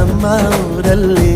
ನಮ್ಮ ಊರಲ್ಲಿ